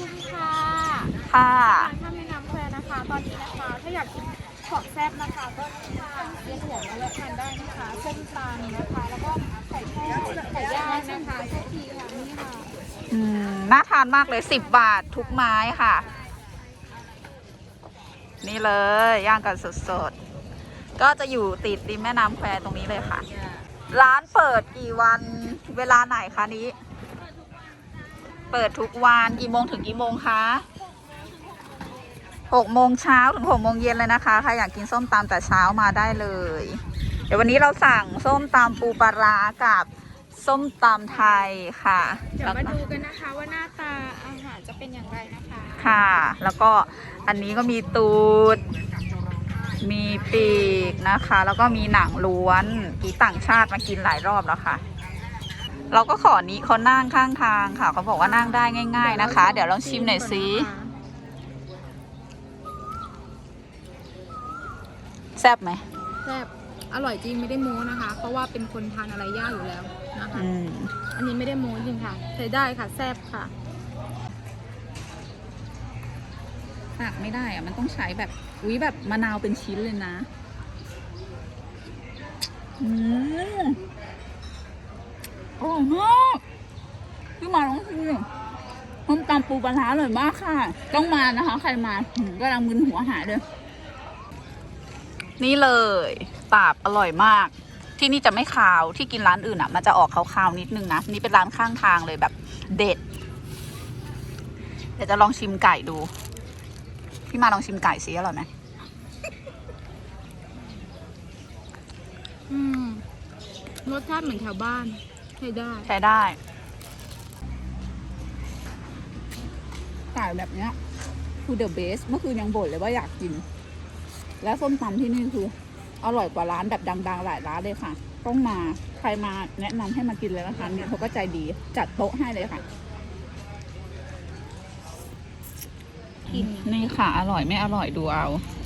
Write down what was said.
คุณค่ะค่ะร้านข้าวแม่น้ำแควนะคะ ตอนนี้นะคะ ถ้าอยากกินของแซ่บนะคะก็เรียนหัวมาแล้วทานได้นะคะเส้นตาลนะคะ แล้วก็ไข่ทอดไก่ย่างนะคะโชคดีค่ะนี่ค่ะอืมน่าทานมากเลย 10 บาททุกไม้ค่ะ นี่เลยย่างกันสดๆ ก็จะอยู่ติดริมแม่น้ำแควตรงนี้เลยค่ะ ร้านเปิดกี่วันเวลาไหนคะนี้ เปิดทุกวันกี่โมงถึงกี่โมงคะหกโมงเช้าถึงหกโมงเย็นเลยนะคะใครอยากกินส้มตำแต่เช้ามาได้เลย เดี๋ยววันนี้เราสั่งส้มตำปูปลาร้ากับส้มตำไทยค่ะ เดี๋ยวแล้วมาก็ดูกันนะคะว่าหน้าตาอาหารจะเป็นอย่างไรนะคะ ค่ะ แล้วก็อันนี้ก็มีตูด มีปีกนะคะ แล้วก็มีหนังล้วนกีต่างชาติมากินหลายรอบแล้วค่ะ เราก็ขอนี้เขานั่งข้างทางค่ะเขาบอกว่านั่งได้ง่าย ๆนะคะ เดี๋ยวลองชิมหน่อยสิแซ่บไหมแซ่บอร่อยจริงไม่ได้โม้นะคะ เพราะว่าเป็นคนทานอะไรยากอยู่แล้วนะคะอืมอันนี้ไม่ได้โม้จริงค่ะใช้ได้ค่ะแซ่บค่ะตักไม่ได้อะมันต้องใช้แบบอุ้ยแบบมะนาวเป็นชิ้นเลยนะ อืม อร่อยมากพี่มาลองชิมส้มตำปูปลาร้าอร่อยมากค่ะ ต้องมานะคะ ใครมาหืมกำลังมึนหัวหายเลย นี่เลยตาบอร่อยมาก ที่นี่จะไม่คาวที่กินร้านอื่นอะ มันจะออกคาวๆนิดนึงนะนี่เป็นร้านข้างทางเลยแบบ เด็ด เดี๋ยวจะลองชิมไก่ดู พี่มาลองชิมไก่สิอร่อยไหมอืมรสชาติเหมือนแถวบ้าน ใช้ได้ใช้ได้ไก่แบบเนี้ยคือเดอะเบสเมื่อคืนยังบ่นเลยว่าอยากกิน แล้วส้มตำที่นี่คือ อร่อยกว่าร้านแบบดัง ๆ หลายร้านเลยค่ะ ต้องมาใครมาแนะนำให้มากินเลยนะคะเนี่ยเขาก็ใจดีจัดโต๊ะให้เลยค่ะกินนี่ค่ะ อร่อยไม่อร่อยดูเอาอ